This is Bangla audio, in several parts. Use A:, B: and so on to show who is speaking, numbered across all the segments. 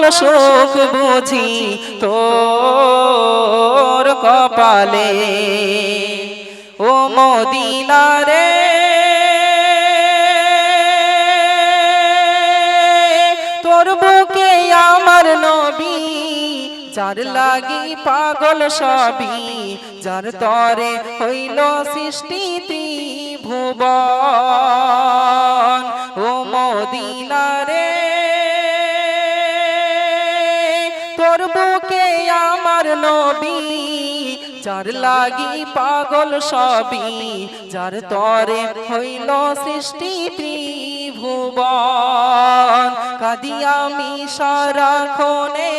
A: সকল সুখ বুঝি তোর কপালে। ও মদিনা রে, তোর বুকে আমার নবী, যার লাগি পাগল সবই, যার তরে হইল সৃষ্টি ভুবন নবী, যার লাগি পাগল সবই, যার তরে হইল সৃষ্টি ত্রিভুবন। কাদি আমি সারাক্ষণে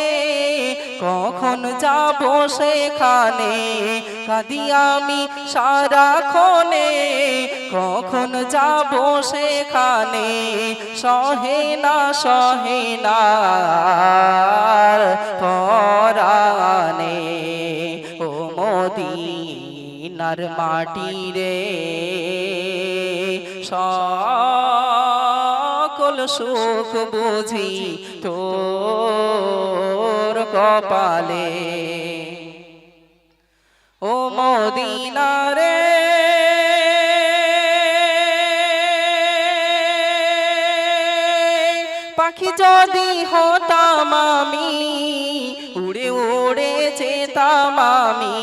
A: কখন যাব সেখানে? কাদিয়ামি সারাক্ষণে কখন যাব সেখানে? সহে না সহে না। মদিনার মাটি রে সকল সুখ বুঝি তোর কপালে। ও মদিনা পাখি যদি হতাম আমি উড়ে উড়ে যেতাম আমি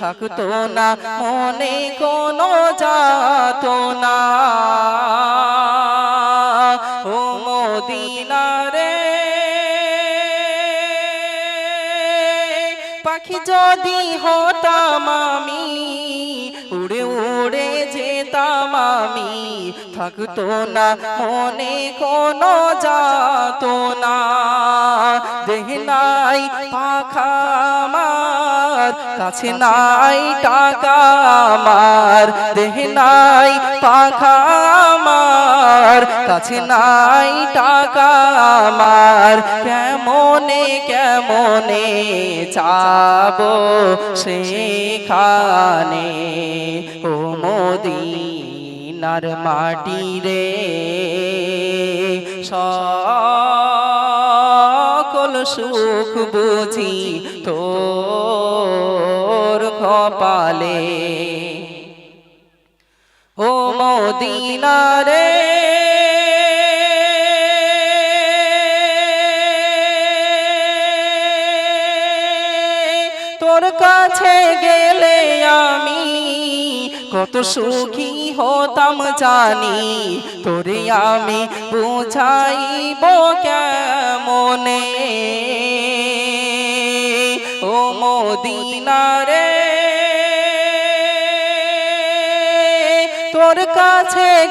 A: থাকতো না মনে কোনো যাত না। পাখি যদি হতাম আমি, উড়ে উড়ে যেতাম আমি। থাকতো না, মনে কোনো যাত না। দেহ নাই পাখা কাছে নাই টাকা আমার। দেহ নাই পাখা আমার, কাছে নাই টাকা আমার। কেমনে কেমনে চাবো সেখানে? ও মদিনার মাটি রে সকল সুখ বুঝি তোর কপালে। ও মদিনা তোর কাছে গেলে আমি কত সুখী হতাম জানি। তোরে আমি বুঝাইব কেমনে? ও মদিনা রে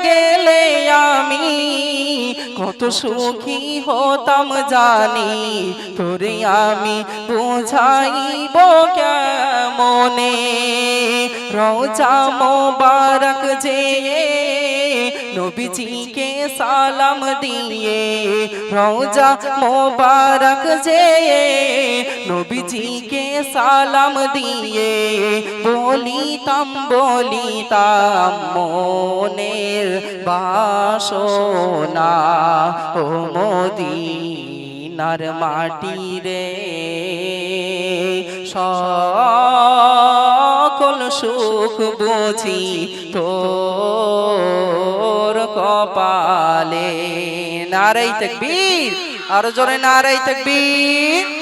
A: গেলে আমি কত সুখী হতাম জানি। তোরে আমি বুঝাইব কেমনে? রোজা মোবারক যে নবীজিকে সালাম দিয়ে রোজা মোবারক যে নবীজিকে সালাম দিয়ে বলিতাম বলিতাম মনের বাসনা ও মদিনার মাটি রে সকল সুখ বুঝি তোর কপালে। নারাই তকবীর। আরও জোরে নারাই তকবীর।